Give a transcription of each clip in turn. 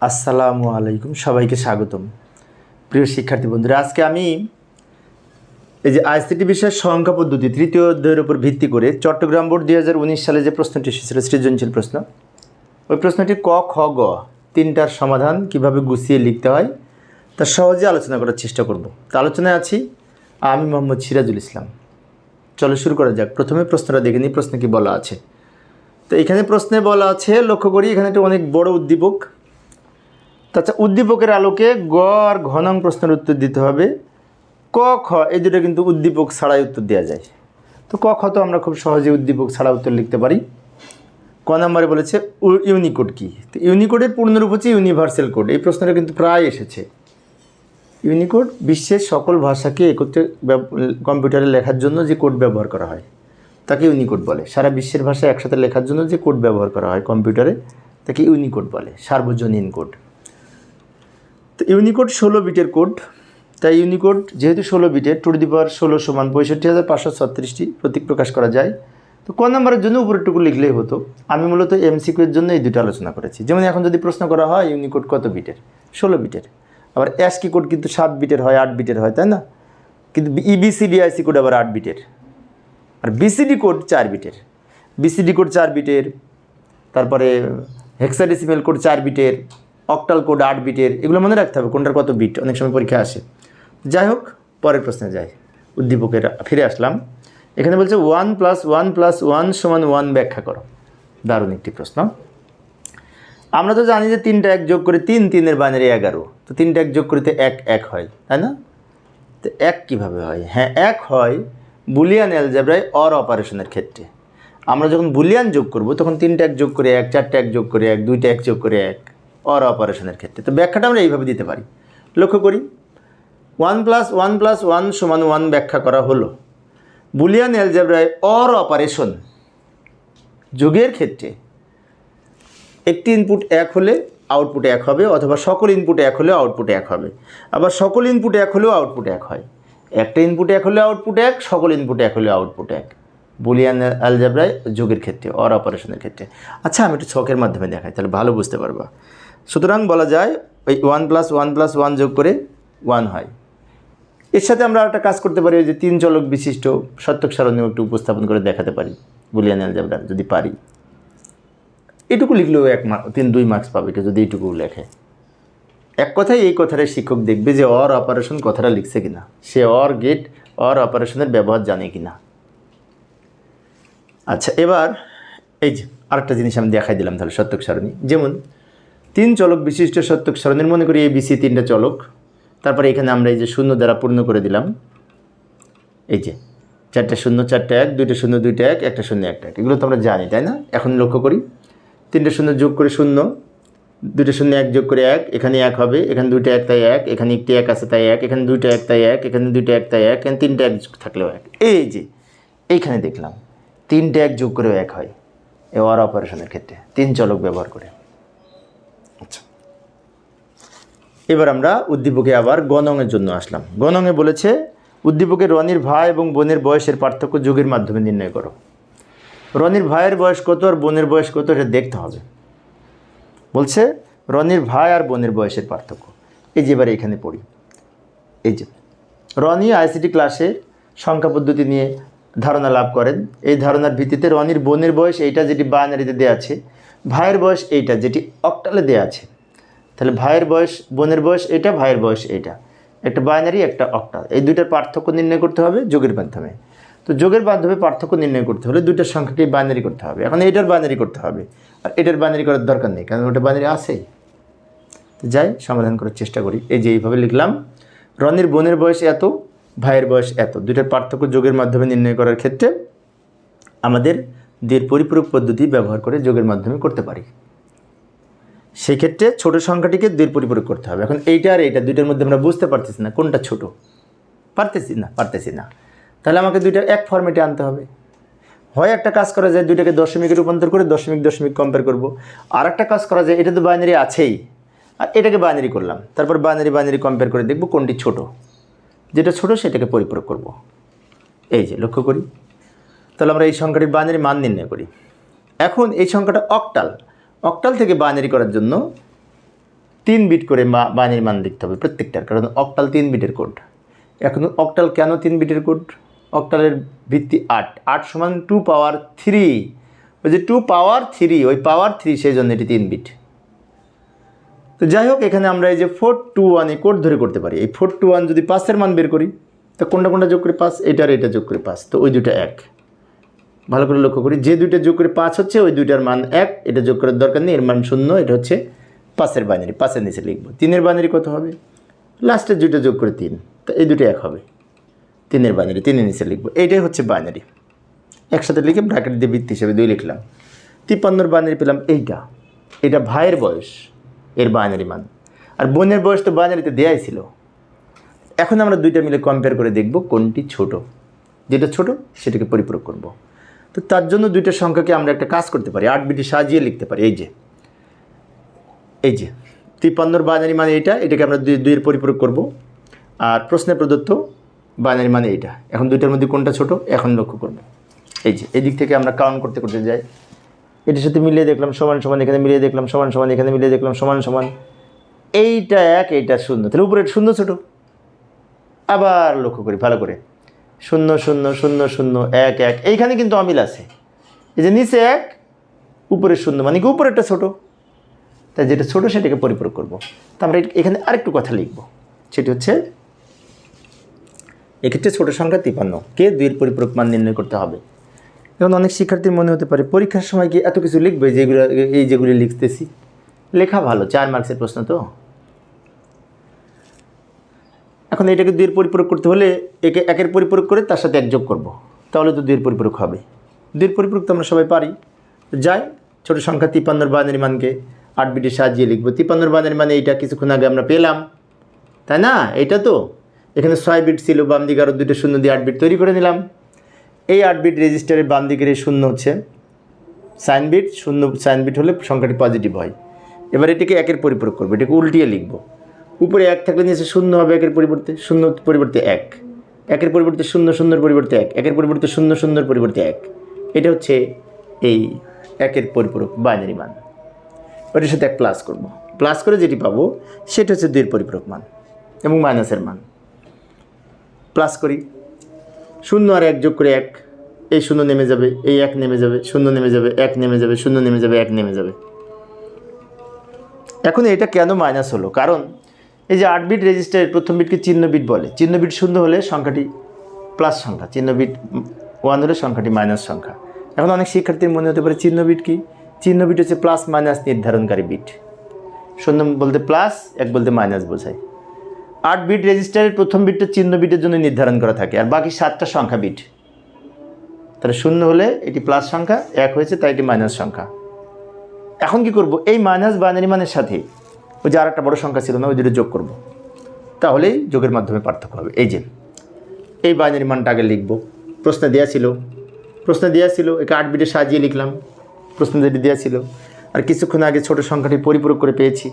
আসসালামু আলাইকুম, সবাইকে স্বাগতম। প্রিয় শিক্ষার্থী বন্ধুরা, আজকে আমি এই যে আইসিটি বিষয়ের সংখ্যা পদ্ধতি, তৃতীয় অধ্যায়ের উপর ভিত্তি করে চট্টগ্রাম বোর্ড দুই হাজার উনিশ সালে যে প্রশ্নটি এসেছিল, সৃজনশীল প্রশ্ন, ওই প্রশ্নটি ক, খ, গ তিনটার সমাধান কীভাবে গুছিয়ে লিখতে হয়, তা সহজে আলোচনা করার চেষ্টা করব। তা আলোচনায় আছি আমি মোহাম্মদ সিরাজুল ইসলাম। চলো শুরু করা যাক। প্রথমে প্রশ্নটা দেখে নিই, প্রশ্নে কি বলা আছে। তো এখানে প্রশ্নে বলা আছে, লক্ষ্য করি এখানে একটা অনেক বড় উদ্দীপক তাছাড়া উদ্দীপকের আলোকে গ আর ঘনং প্রশ্নের উত্তর দিতে হবে। ক, খ, এই দুটো কিন্তু উদ্দীপক ছাড়াই উত্তর দেওয়া যায়। তো ক, খ তো আমরা খুব সহজে উদ্দীপক ছাড়া উত্তর লিখতে পারি। ক নম্বরে বলেছে ইউনিকোড কি? তো ইউনিকোডের পূর্ণরূপ হচ্ছে ইউনিভার্সাল কোড। এই প্রশ্নটা কিন্তু প্রায় এসেছে। ইউনিকোড বিশ্বের সকল ভাষাকে একত্রে কম্পিউটারে লেখার জন্য যে কোড ব্যবহার করা হয়, তাকে ইউনিকোড বলে। সারা বিশ্বের ভাষা একসাথে লেখার জন্য যে কোড ব্যবহার করা হয় কম্পিউটারে, তাকে ইউনিকোড বলে। সার্বজনীন কোড। তো ইউনিকোড ষোলো বিটের কোড। তাই ইউনিকোড যেহেতু ষোলো বিটের টু দি পাওয়ার ষোলো সমান পঁয়ষট্টি হাজার পাঁচশো ছত্রিশটি প্রতীক প্রকাশ করা যায়। তো ক নাম্বারের জন্য উপরেরটুকু লিখলেই হতো। আমি মূলত এমসিকিউ এর জন্য এই দুটো আলোচনা করেছি। যেমন এখন যদি প্রশ্ন করা হয়, ইউনিকোড কত বিটের? ষোলো বিটের। আবার অ্যাসকি কোড কিন্তু সাত বিটের হয়, আট বিটের হয়, তাই না? কিন্তু E ইবিসিডি আইসি কোড আবার আট বিটের। আর বিসিডি কোড চার বিটের। বিসিডি কোড চার বিটের। তারপরে হেক্সাডেসিমেল কোড চার বিটের। অক্টাল কোড আট বিটের, এগুলো মনে রাখতে হবে কোনটার কত বিট, অনেক সময় পরীক্ষা আসে। যাই হোক, পরের প্রশ্নে যাই। উদ্দীপকের ফিরে আসলাম। এখানে বলছে one plus one plus one সমান ওয়ান ব্যাখ্যা করো। দারুণ একটি প্রশ্ন। আমরা তো জানি যে তিনটা এক যোগ করে তিন, তিনের বাইনারি এগারো। তো তিনটা এক যোগ করিতে এক এক হয়, তাই না? তো এক কীভাবে হয়? হ্যাঁ এক হয় বুলিয়ান অ্যালজাব্রায় অর অপারেশনের ক্ষেত্রে। আমরা যখন বুলিয়ান যোগ করব, তখন তিনটা এক যোগ করে এক, চারটা এক যোগ করে এক, দুইটা এক যোগ করে এক। অর অপারেশনের ক্ষেত্রে। তো ব্যাখ্যাটা আমরা এইভাবে দিতে পারি। লক্ষ্য করি one plus one plus one সমান ওয়ান ব্যাখ্যা করা হলো। বুলিয়ান অ্যালজাব্রায় অর অপারেশন যোগের ক্ষেত্রে একটি ইনপুট এক হলে আউটপুট এক হবে, অথবা সকল ইনপুট এক হলেও আউটপুট এক হবে। আবার সকল ইনপুট এক হলেও আউটপুট এক হয়। একটা ইনপুট এক হলে আউটপুট এক, সকল ইনপুট এক হলে আউটপুট এক। বুলিয়ান অ্যালজাব্রায় যোগের ক্ষেত্রে অর অপারেশনের ক্ষেত্রে। আচ্ছা আমি একটু ছকের মাধ্যমে দেখাই, তাহলে ভালো বুঝতে পারবা। সুতরাং বলা যায় ওই one plus one plus one যোগ করে ওয়ান হয়। এর সাথে আমরা একটা কাজ করতে পারি, ওই যে তিন চলক বিশিষ্ট সত্যক সারণীয় একটু উপস্থাপন করে দেখাতে পারি, বুলিয়ান অ্যালজাবরা যদি পারি। এটুকু লিখলেও এক মার্ক তিন, দুই মার্কস পাবে, কেউ যদি এইটুকু লেখে। এক কথায় এই কথাটা শিক্ষক দেখবে যে অর অপারেশন কথাটা লিখছে কিনা। সে অর গেট অর অপারেশনের ব্যবহার জানে কিনা। আচ্ছা এবার এই যে আরেকটা জিনিস আমি দেখাই দিলাম তাহলে সত্যক সারণী। যেমন তিন চলক বিশিষ্ট সত্যক সারণীর মনে করি এ বিসি তিনটা চলক। তারপরে এখানে আমরা এই যে শূন্য দ্বারা পূর্ণ করে দিলাম। এই যে চারটা শূন্য, চারটা এক, দুইটা শূন্য, দুইটা এক, একটা শূন্য, একটা এক। এগুলো তো আমরা জানি, তাই না? এখন লক্ষ্য করি। তিনটে শূন্য যোগ করে শূন্য, দুইটা শূন্য এক যোগ করে এক, এখানে এক হবে, এখানে দুইটা এক তাই এক, এখানে একটি এক আছে তাই এক, এখানে দুইটা এক তাই এক, এখানে দুইটা এক তাই এক, এখানে তিনটা এক থাকলেও এক। এই যে এইখানে দেখলাম, তিনটে এক যোগ করেও এক হয় এ অর অপারেশনের ক্ষেত্রে, তিন চলক ব্যবহার করে আচ্ছা এবার আমরা উদ্দীপকে আবার গণংয়ের জন্য আসলাম। গণংয়ে বলেছে, উদ্দীপকে রনির ভাই এবং বোনের বয়সের পার্থক্য যুগের মাধ্যমে নির্ণয় করো। রনির ভাইয়ের বয়স কত আর বোনের বয়স কত এটা দেখতে হবে। বলছে, রনির ভাই আর বোনের বয়সের পার্থক্য। এই যে এবার এখানে পড়ি। এই যে, রনি আইসিটি ক্লাসে সংখ্যা পদ্ধতি নিয়ে ধারণা লাভ করেন। এই ধারণার ভিত্তিতে রনির বোনের বয়স এইটা যেটি বাইনারিতে দেওয়া আছে, ভাইয়ের বয়স এইটা যেটি অক্টালে দেওয়া আছে। তাহলে ভাইয়ের বয়স, বোনের বয়স এটা, ভাইয়ের বয়স এইটা একটা বাইনারি একটা অক্টাল এই দুইটার পার্থক্য নির্ণয় করতে হবে যোগের মাধ্যমে। তো যোগের মাধ্যমে পার্থক্য নির্ণয় করতে হলে দুইটার সংখ্যাকে বাইনারি করতে হবে। এখন এটার বাইনারি করতে হবে। আর এটার বাইনারি করার দরকার নেই, কারণ ওটা বাইনারি আছেই। তো যাই, সমাধান করার চেষ্টা করি। এই যে এইভাবে লিখলাম, রনির বোনের বয়স এত, ভাইয়ের বয়স এত। দুইটার পার্থক্য যোগের মাধ্যমে নির্ণয় করার ক্ষেত্রে আমাদের দের পরিপূরক পদ্ধতি ব্যবহার করে যোগের মাধ্যমে করতে পারি। সেই ক্ষেত্রে ছোট সংখ্যাটিকে দুই পরিপূরক করতে হবে। এখন এইটা আর এইটা, দুইটার মধ্যে আমরা বুঝতে পারতেছি না কোনটা ছোট। পারতেছি না পারতেছি না। তাহলে আমাকে দুইটা এক ফর্মেটে আনতে হবে। হয় একটা কাজ করা যায়, দুইটাকে দশমিকে রূপান্তর করে দশমিক দশমিক কম্পেয়ার করব। আর একটা কাজ করা যায়, এটা তো বাইনারি আছেই। আর এটাকে বাইনারি করলাম। তারপর বাইনারি বাইনারি কম্পেয়ার করে দেখব কোনটি ছোট। যেটা ছোট সেটাকে পরিপূরক করব। এই যে, লক্ষ্য করি। তাহলে আমরা এই সংখ্যাটির বাইনারি মান নির্ণয় করি। এখন এই সংখ্যাটা অক্টাল অক্টাল থেকে বাইনারি করার জন্য তিন বিট করে বাইনারি মান লিখতে হবে প্রত্যেকটার, কারণ অক্টাল তিন বিটের কোড এখন অক্টাল কেন তিন বিটের কোড অক্টালের ভিত্তি আট। আট সমান টু পাওয়ার থ্রি ওই যে টু পাওয়ার থ্রি ওই পাওয়ার থ্রি সেই জন্য এটি তিন বিট তো যাই হোক, এখানে আমরা এই যে ফোর টু ওয়ান এই কোড ধরে করতে পারি। এই ফোর টু ওয়ান যদি পাঁচের মান বের করি, তো কোনটা কোনটা যোগ করে পাঁচ? এটার এটা যোগ করে পাঁচ। তো ওই দুটো এক। ভালো করে লক্ষ্য করি, যে দুইটা যোগ করে পাঁচ হচ্ছে, ওই দুইটার মান এক, এটা যোগ করার দরকার নেই, এর মান শূন্য, এটা হচ্ছে পাঁচের বাইনারি পাঁচের নিচে লিখব। তিনের বাইনারি কত হবে? লাস্টের দুইটা যোগ করে তিন, তো এই দুটো এক হবে। তিনের বাইনারি তিনের নিচে লিখব, এইটাই হচ্ছে বাইনারি একসাথে লিখে ব্র্যাকেট দিয়ে বৃত্তি হিসেবে দুই লিখলাম। তিপ্পান্নর বাইনারি পেলাম এইটা, এটা ভাইয়ের বয়স, এর বাইনারি মান। আর বোনের বয়স তো বাইনারিতে দেয়াই ছিল। এখন আমরা দুইটা মিলে কম্পেয়ার করে দেখব কোনটি ছোট। যেটা ছোট, সেটাকে পরিপূরক করব। তো তার জন্য দুইটা সংখ্যাকে আমরা একটা কাজ করতে পারি। আট বিটি সাজিয়ে লিখতে পারি। এই যে। এই যে। তিপ্পান্নর বাইনারি মানে এইটা, এটাকে আমরা দুই, দুইয়ের পরিপূরক করব। আর প্রশ্নে প্রদত্ত বাইনারি মানে এইটা। এখন দুইটার মধ্যে কোনটা ছোট, এখন লক্ষ্য করব। এই যে এই দিক থেকে আমরা কাউন্ট করতে করতে যাই। এটার সাথে মিলিয়ে দেখলাম, সমান সমান, এখানে মিলিয়ে দেখলাম, সমান সমান, এখানে মিলিয়ে দেখলাম, সমান সমান। এইটা এক, এইটা শূন্য। তাহলে উপরে শূন্য ছোট। আবার লক্ষ্য করি, ভালো করে। শূন্য শূন্য শূন্য শূন্য, এক এক। এইখানে কিন্তু অমিল আছে। এই যে নিচে এক, উপরে শূন্য মানে কি উপরেরটা ছোটো? তাই যেটা ছোটো সেটাকে পরিপূরক করব। তা আমরা এখানে আরেকটু কথা লিখব। সেটি হচ্ছে, এক্ষেত্রে ছোট সংখ্যা তিপান্ন। কে দুইয়ের পরিপূরক মান নির্ণয় করতে হবে? এখন অনেক শিক্ষার্থীর মনে হতে পারে, পরীক্ষার সময় কি এত কিছু লিখবে যেগুলো এই যেগুলি লিখতেছি? লেখা ভালো, চার মার্কসের প্রশ্ন তো। এখন এটাকে দুইয়ের পরিপূরক করতে হলে একে একের পরিপূরক করে তার সাথে এক যোগ করব। তাহলে তো দুইয়ের পরিপূরক হবে। দুইয়ের পরিপূরক তো আমরা সবাই পারি। যাই, ছোট সংখ্যা তিপ্পান্নর বাইনারি মানকে আট বিটে সাজিয়ে লিখব। তিপ্পান্নর বাইনারি মানে এইটা কিছুক্ষণ আগে আমরা পেলাম। তাই না? এটা তো। এখানে ছয় বিট ছিল, বাম দিকে আরও দুটো শূন্য দিয়ে আট বিট তৈরি করে নিলাম। এই আট বিট রেজিস্টারের বাম দিকের এই শূন্য হচ্ছে সাইন বিট। শূন্য সাইন বিট হলে সংখ্যাটি পজিটিভ হয়। এবার এটাকে একের পরিপূরক করব। এটাকে উল্টিয়ে লিখব। উপরে এক থাকলে নিচে শূন্য হবে একের পরিবর্তে, শূন্য পরিবর্তে এক। একের পরিবর্তে শূন্য, শূন্যর পরিবর্তে এক। একের পরিবর্তে শূন্য, শূন্যর পরিবর্তে এক। এটা হচ্ছে এই একের পরিপূরক বাইনারি মান। ওটার সাথে এক প্লাস করব। প্লাস করে যেটি পাবো, সেটা হচ্ছে দুইয়ের পরিপূরক মান এবং মাইনাসের মান। প্লাস করি। শূন্য আর এক যোগ করে এক। এই শূন্য নেমে যাবে, এই এক নেমে যাবে, শূন্য নেমে যাবে, এক নেমে যাবে, শূন্য নেমে যাবে, এক নেমে যাবে। এখন এটা কেন মাইনাস হলো? কারণ এই যে আট বিট রেজিস্টারের প্রথম বিটকে চিহ্ন বিট বলে। চিহ্ন বিট শূন্য হলে সংখ্যাটি প্লাস সংখ্যা, চিহ্ন বিট ওয়ান হলে সংখ্যাটি মাইনাস সংখ্যা। এখন অনেক শিক্ষার্থীর মনে হতে পারে চিহ্ন বিট কি? চিহ্ন বিট হচ্ছে প্লাস মাইনাস নির্ধারণকারী বিট শূন্য বলতে প্লাস এক বলতে মাইনাস বোঝায়। আট বিট রেজিস্টারের প্রথম বিটটা চিহ্ন বিটের জন্য নির্ধারণ করা থাকে, আর বাকি সাতটা সংখ্যা বিট তাহলে শূন্য হলে এটি প্লাস সংখ্যা, এক হয়েছে তাই এটি মাইনাস সংখ্যা। এখন কি করব? এই মাইনাস বাইনারি মানের সাথে ওই যে আর একটা বড় সংখ্যা ছিল না, ওই দুটো যোগ করব। তাহলেই যোগের মাধ্যমে পার্থক্য হবে। এই যে, এই বাইনারি মানটা আগে লিখব। প্রশ্নে দেওয়া ছিল। প্রশ্নে দেওয়া ছিল, একে আট বিটে সাজিয়ে লিখলাম। প্রশ্ন যেটি দেওয়া ছিল। আর কিছুক্ষণ আগে ছোট সংখ্যাটি পরিপূরক করে পেয়েছি।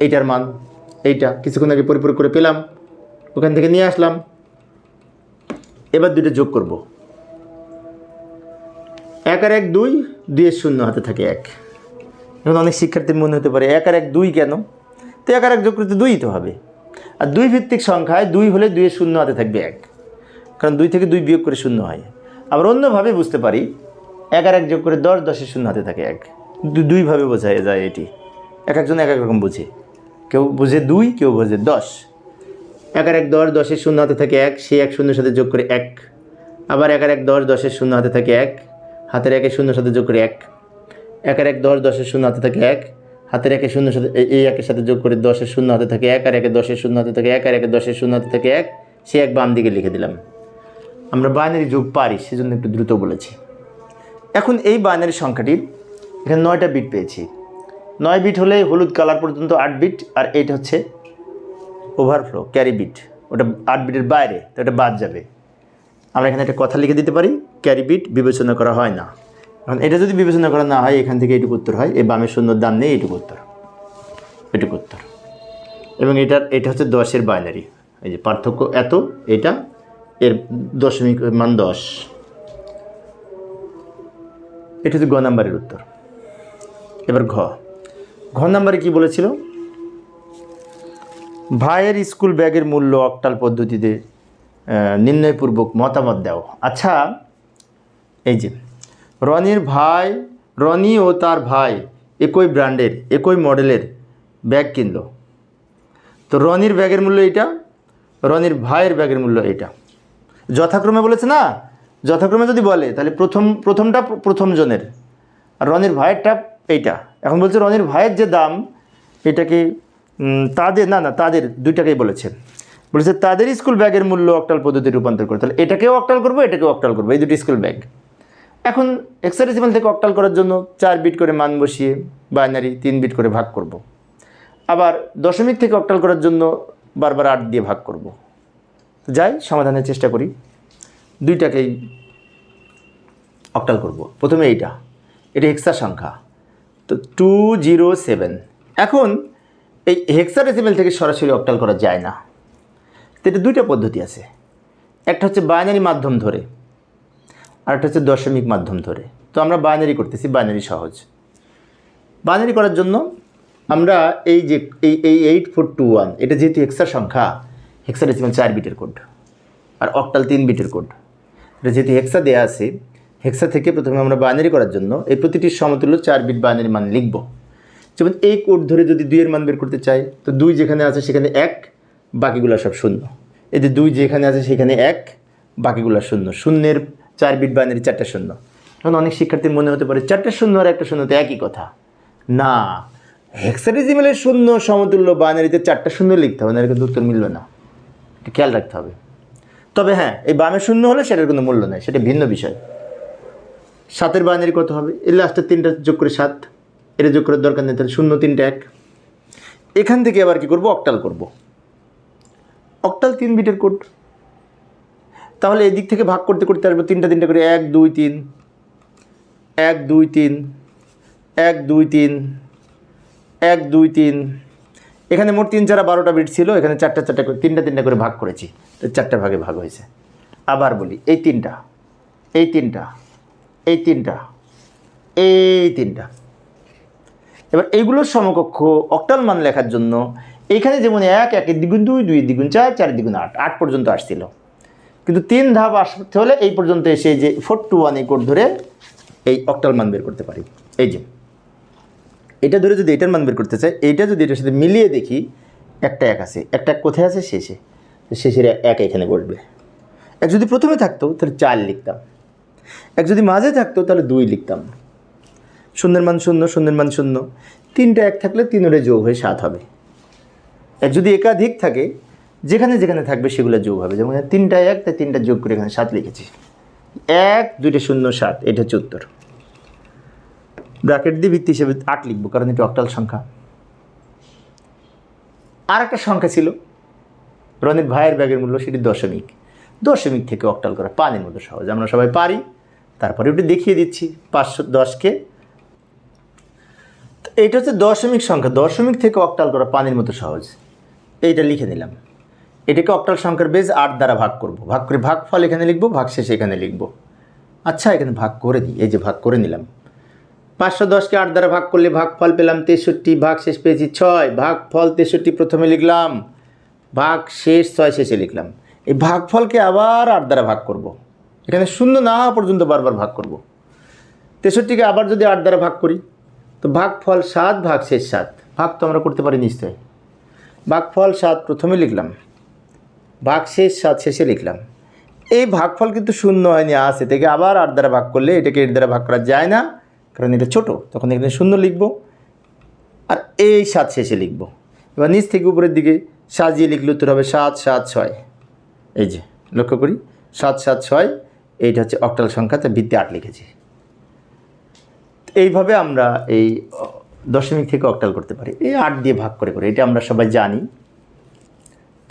এইটার মান, এইটা। কিছুক্ষণ আগে পরিপূরক করে পেলাম। ওখান থেকে নিয়ে আসলাম। এবার দুটো যোগ করব। এক আর এক দুই, দুইয়ের শূন্য হাতে থাকে এক। এখন অনেক শিক্ষার্থীর মনে হতে পারে, এক আর এক দুই কেন? তো এক আর এক যোগ করতে দুই তো হবে। আর দুই ভিত্তিক সংখ্যায় দুই হলে দুইয়ের শূন্য হাতে থাকবে এক, কারণ দুই থেকে দুই বিয়োগ করে শূন্য হয়। আবার অন্যভাবে বুঝতে পারি, এক আর এক যোগ করে দশ, দশের শূন্য হাতে থাকে এক। দুইভাবে বোঝা যায় এটি। এক একজন এক এক রকম বুঝে। কেউ বুঝে দুই, কেউ বোঝে দশ। এক আর এক দশ, দশের শূন্য হাতে থাকে এক, সেই এক শূন্যের সাথে যোগ করে এক। আবার এক আর এক দশ, দশের শূন্য হাতে থাকে এক, হাতের একের শূন্যের সাথে যোগ করে এক। এক আর এক দশ, দশের শূন্য হাতে থাকে এক। হাতের একের শূন্য সাথে এই- একের সাথে যোগ করে দশের শূন্য হাতে থাকে এক, আর একে দশের শূন্য হাতে থাকে এক, আর একে দশের শূন্য হাতে থাকে এক। সে এক বাম দিকে লিখে দিলাম। আমরা বাইনারি যোগ পারি, সেজন্য একটু দ্রুত বলেছি। এখন এই বাইনারি সংখ্যাটির এখানে নয়টা বিট পেয়েছি। নয় বিট হলে হলুদ কালার পর্যন্ত আট বিট আর এইটা হচ্ছে ওভারফ্লো ক্যারি বিট ওটা আট বিটের বাইরে, তো ওটা বাদ যাবে। আমরা এখানে একটা কথা লিখে দিতে পারি ক্যারি বিট বিবেচনা করা হয় না। এখন এটা যদি বিবেচনা করা না হয়, এখান থেকে এইটুকু উত্তর হয়। এই বামের শূন্যর দাম নেই এইটুকু উত্তর। এটুকু উত্তর। এবং এটার, এটা হচ্ছে দশের বাইনারি এই যে পার্থক্য এত, এটা এর দশমিক মান দশ। এটা হচ্ছে গ নাম্বারের উত্তর। এবার ঘ। ঘ নাম্বারে কি বলেছিল? ভাইয়ের স্কুল ব্যাগের মূল্য অক্টাল পদ্ধতিতে নির্ণয়পূর্বক মতামত দাও। আচ্ছা এই যে রনির ভাই, রনি ও তার ভাই একই ব্র্যান্ডের, একই মডেলের ব্যাগ কিনলো। তো রনির ব্যাগের মূল্য এইটা, রনির ভাইয়ের ব্যাগের মূল্য এইটা। যথাক্রমে বলেছে না? যথাক্রমে যদি বলে, তাহলে প্রথম, প্রথমটা প্র- প্রথম জনের। আর রনির ভাইয়েরটা এইটা। এখন বলছে রনির ভাইয়ের যে দাম, এটাকে তাদের, না না, তাদের, দুইটাকেই বলেছে। বলেছে তাদের স্কুল ব্যাগের মূল্য অক্টাল পদ্ধতি রূপান্তর করে। তাহলে এটাকেও অক্টাল করব, এটাকেও অক্টাল করব, এই দুটি স্কুল ব্যাগ। এখন এক্সারেসিমাল থেকে অক্টাল করার জন্য চার বিট করে মান বসিয়ে বাইনারি তিন বিট করে ভাগ করব। আবার দশমিক থেকে অক্টাল করার জন্য বারবার আট দিয়ে ভাগ করব। যাই, সমাধানের চেষ্টা করি। দুইটাকেই অক্টাল করব। প্রথমে এইটা। এটা হেক্সা সংখ্যা। তো টু জিরো সেভেন এখন এই হেক্সাডেসিমেল থেকে সরাসরি অক্টাল করা যায় না। তো এটা দুইটা পদ্ধতি আছে। একটা হচ্ছে বাইনারি মাধ্যম ধরে। আর একটা হচ্ছে দশমিক মাধ্যম ধরে। তো আমরা বাইনারি করতেছি বাইনারি সহজ। বাইনারি করার জন্য আমরা এই যে, এই এই এইট ফোর টু ওয়ান এটা যেহেতু হেক্সা সংখ্যা হেক্সাডেসিমেল চার বিটের কোড আর অক্টাল তিন বিটের কোড এটা যেহেতু হেক্সা দেয়া আছে হেক্সা থেকে প্রথমে আমরা বাইনারি করার জন্য এই প্রতিটির সমতুল্য চার বিট বাইনারি মান লিখব। যেমন এই কোড ধরে যদি দুইয়ের মান বের করতে চাই, তো দুই যেখানে আছে সেখানে এক, বাকিগুলো সব শূন্য। এই যে দুই যেখানে আছে সেখানে এক, বাকিগুলো শূন্য। শূন্যের চার বিট বাইনারি চারটা শূন্য। এখন অনেক শিক্ষার্থীর মনে হতে পারে চারটা শূন্য আর একটা শূন্য তো একই কথা। না হেক্সাডেসিমেলের শূন্য সমতুল্য বাইনারিতে চারটা শূন্য লিখতে হবে না এর কিন্তু উত্তর মিলবে না। এটা খেয়াল রাখতে হবে। তবে হ্যাঁ এই বামে শূন্য হলে সেটার কোনো মূল্য নেই, সেটা ভিন্ন বিষয়। সাতের বাইনারি কত হবে? এই লাস্টের তিনটা যোগ করে সাত, এটা যোগ করার দরকার নেই, তাহলে শূন্য, তিনটা এক। এখান থেকে আবার কি করব? অক্টাল করব। অক্টাল তিন বিটের কোড তাহলে এদিক থেকে ভাগ করতে করতে আসব তিনটা তিনটা করে, এক, দুই, তিন। এক, দুই, তিন। এক, দুই, তিন। এক, দুই, তিন। এখানে মোট তিন চারা বারোটা বিট ছিল, এখানে চারটা চারটা করে, তিনটা তিনটা করে ভাগ করেছি। তো চারটা ভাগে ভাগ হয়েছে। আবার বলি, এই তিনটা এই তিনটা এই তিনটা এই তিনটা। এবার এইগুলোর সমকক্ষ অক্টাল মান লেখার জন্য এইখানে যেমন এক, একের দ্বিগুণ দুই দুই দ্বিগুণ চার চার দ্বিগুণ আট আট পর্যন্ত আসছিল। কিন্তু তিন ধাপ আসতে হলে এই পর্যন্ত এসে যে ফোর টু ওয়ান এই কোড ধরে এই অক্টাল মান বের করতে পারি। এই যে, এটা ধরে যদি এটার মান বের করতে চাই, এইটা যদি এটার সাথে মিলিয়ে দেখি, একটা এক আছে, একটা এক কোথায় আছে? শেষে। শেষের এক এখানে বসবে। এক যদি প্রথমে থাকতো, তাহলে চার লিখতাম। এক যদি মাঝে থাকতো, তাহলে দুই লিখতাম। শূন্যের মান শূন্য, শূন্যের মান শূন্য। তিনটা এক থাকলে তিনোরে যোগ হয়ে সাত হবে। এক যদি একাধিক থাকে যেখানে যেখানে থাকবে সেগুলো যোগ হবে। যেমন তিনটা এক, তাই তিনটা যোগ করে এখানে সাত লিখেছি। এক, দুইটা শূন্য, সাত, এটা হচ্ছে উত্তর। ব্র্যাকেট দিয়ে ভিত্তি হিসেবে আট লিখব, কারণ এটা অক্টাল সংখ্যা। আর একটা সংখ্যা ছিল রনির ভাইয়ের ব্যাগের মূল্য, সেটি দশমিক। দশমিক থেকে অক্টাল করা, পানির মতো সহজ। আমরা সবাই পারি, তারপরে একটু দেখিয়ে দিচ্ছি, পাঁচশো দশকে। তো এইটা হচ্ছে দশমিক সংখ্যা। দশমিক থেকে অক্টাল করা, পানির মতো সহজ। এইটা লিখে নিলাম। এটাকে অক্টাল সংখ্যার বেজ আট দ্বারা ভাগ করব। ভাগ করে ভাগ ফল এখানে লিখব ভাগ শেষে এখানে লিখব। আচ্ছা এখানে ভাগ করে দিই, এই যে ভাগ করে নিলাম। পাঁচশো দশকে আট দ্বারা ভাগ করলে ভাগ ফল পেলাম তেষট্টি ভাগ শেষ পেয়েছি ছয় ভাগ ফল তেষট্টি প্রথমে লিখলাম ভাগ শেষ ছয় শেষে লিখলাম। এই ভাগ ফলকে আবার আট দ্বারা ভাগ করব। এখানে শূন্য না পর্যন্ত বারবার ভাগ করব। তেষট্টিকে আবার যদি আট দ্বারা ভাগ করি, তো ভাগ ফল সাত ভাগ শেষ সাত। ভাগ তো আমরা করতে পারি নিশ্চয়ই। ভাগ ফল সাত প্রথমে লিখলাম। ভাগ শেষ সাত শেষে লিখলাম। এই ভাগফল কিন্তু শূন্য হয়নি আছে থেকে আবার আট দ্বারা ভাগ করলে এটাকে এর দ্বারা ভাগ করা যায় না, কারণ এটা ছোট, তখন এখানে শূন্য লিখব। আর এই সাত শেষে লিখব। এবার নিচ থেকে উপরের দিকে সাজিয়ে লিখলে উত্তর হবে সাত সাত, ছয়। এই যে, লক্ষ্য করি, সাত সাত, ছয়, এইটা হচ্ছে অক্টাল সংখ্যা, তার ভিত্তি আট লিখেছি। এইভাবে আমরা এই দশমিক থেকে অক্টাল করতে পারি। এই আট দিয়ে ভাগ করে করে, এটা আমরা সবাই জানি।